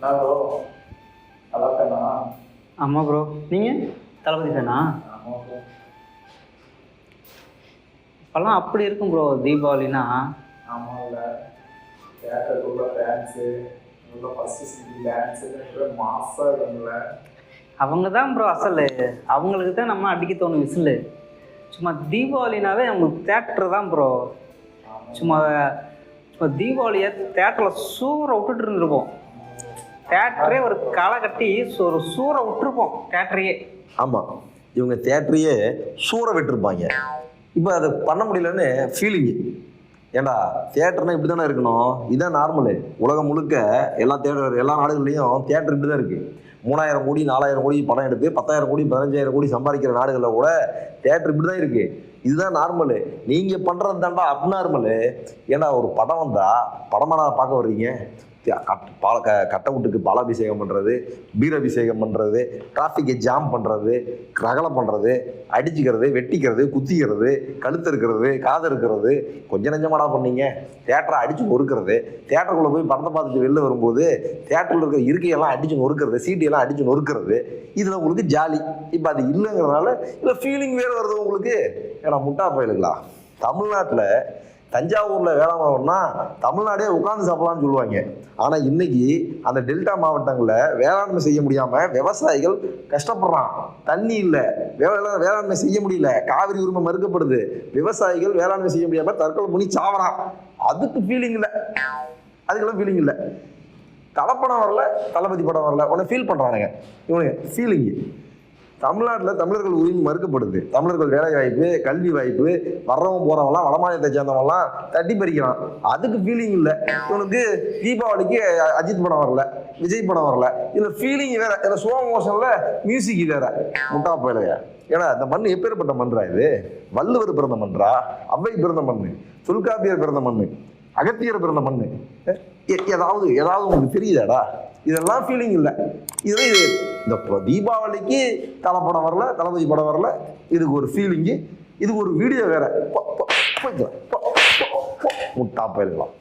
என்ன ப்ரோ நல்லா ஆமாம் ப்ரோ நீங்கள் தளபதி ஃபேனா ஆமாம் ப்ரோ இப்போல்லாம் அப்படி இருக்கும் ப்ரோ தீபாவளினா. ஆமாம் இல்லை. தேட்டருக்கு உள்ள ஃபேன்ஸு உள்ள ஃபஸ்ட்டு சிட்டி டான்ஸு மாசாக இருக்கும்ல. அவங்க தான் ப்ரோ அசல். அவங்களுக்கு தான் நம்ம அடிக்க தோணும் விசிலு. சும்மா தீபாவளினாவே அவங்களுக்கு தேட்டர் தான் ப்ரோ சும்மா சும்மா தீபாவளியை தேட்டரில் சூறை விட்டுட்டு இருந்திருப்போம். தேட்டரே ஒரு களை கட்டி ஒரு சூறை விட்டுருப்போம் தேட்டரையே ஆமாம் இவங்க தேட்டரையே சூற விட்டுருப்பாங்க. இப்போ அதை பண்ண முடியலன்னு ஃபீலிங்கு ஏண்டா தேட்டர்னா இப்படி தானே இருக்கணும்? இதான் நார்மலு உலகம் முழுக்க எல்லா தேட்டர் எல்லா நாடுகள்லையும் தேட்டர் இப்படி தான் இருக்குது மூணாயிரம் கோடி நாலாயிரம் கோடி படம் எடுத்து பத்தாயிரம் கோடி பதினஞ்சாயிரம் கோடி சம்பாதிக்கிற நாடுகளில் கூட தேட்டர் இப்படி தான் இருக்குது இதுதான் நார்மலு. நீங்கள் பண்ணுறது தாண்டா அப்நார்மலு. ஏன்னா ஒரு படம் வந்தால் படமாக நான் பார்க்க வர்றீங்க? கட் பால க கட்டவுட்டுக்கு பாலாபிஷேகம் பண்ணுறது பீரபிஷேகம் பண்ணுறது டிராஃபிக்கை ஜாம் பண்ணுறது ரகலை பண்ணுறது அடிச்சுக்கிறது வெட்டிக்கிறது குத்திக்கிறது கழுத்து இருக்கிறது காது இருக்கிறது கொஞ்சம் நெஞ்சமாடா பண்ணீங்க. தேட்டரை அடிச்சு நொறுக்கிறது தேட்டருக்குள்ளே போய் படத்தை பார்த்துட்டு வெளில வரும்போது தேட்டரில் இருக்கிற இருக்கையெல்லாம் அடித்து நொறுக்கிறது சீட்டையெல்லாம் அடித்து நொறுக்கிறது இதில் உங்களுக்கு ஜாலி இப்போ அது இல்லைங்கிறதுனால இல்லை ஃபீலிங் வேறு வருது உங்களுக்கு. ஏன்னா முட்டா பயலுங்களா தமிழ்நாட்டில் தஞ்சாவூரில் வேளாண்மைனா தமிழ்நாடே உட்காந்து சாப்பிடலாம்னு சொல்லுவாங்க. ஆனால் இன்னைக்கு அந்த டெல்டா மாவட்டங்களில் வேளாண்மை செய்ய முடியாமல் விவசாயிகள் கஷ்டப்படுறான். தண்ணி இல்லை. வேளா வேளாண்மை செய்ய முடியல. காவிரி உரிமை மறுக்கப்படுது. விவசாயிகள் வேளாண்மை செய்ய முடியாமல் தற்கொலை பண்ணி சாவறான். அதுக்கு ஃபீலிங் இல்லை. அதுக்கெல்லாம் ஃபீலிங் இல்லை. தலைப்படம் வரல தளபதி படம் வரல. உடனே ஃபீல் பண்ணுறானுங்க இவனுங்க ஃபீலிங்கு தமிழ்நாட்டில் தமிழர்கள் உரிமை மறுக்கப்படுது. தமிழர்கள் வேலை வாய்ப்பு கல்வி வாய்ப்பு வர்றவன் போகிறவங்களாம் வடமாநிலத்தை சேர்ந்தவங்களாம் தட்டி பறிக்கிறான். அதுக்கு ஃபீலிங் இல்லை. இவனுக்கு தீபாவளிக்கு அஜித் படம் வரல விஜய் படம் வரல. இதில் ஃபீலிங் வேற. இதில் ஸ்லோ மோஷனில் மியூசிக் வேற. முட்டா போயிலையா ஏன்னா இந்த மண் எப்பேற்பட்ட மன்றா இது? வள்ளுவர் பிறந்த மன்றா அவ்வை பிறந்த மண் தொல்காப்பியர் பிறந்த மண்ணு? அகத்தியர் பிறந்த மண்ணு. ஏதாவது ஏதாவது உங்களுக்கு தெரியுதாடா? இதெல்லாம் ஃபீலிங் இல்லை. இது இது. இந்த தீபாவளிக்கு தலை படம் வரல தளபதி படம் வரல. இதுக்கு ஒரு ஃபீலிங்கு இதுக்கு ஒரு வீடியோ வேற. முட்டா போயிடலாம்.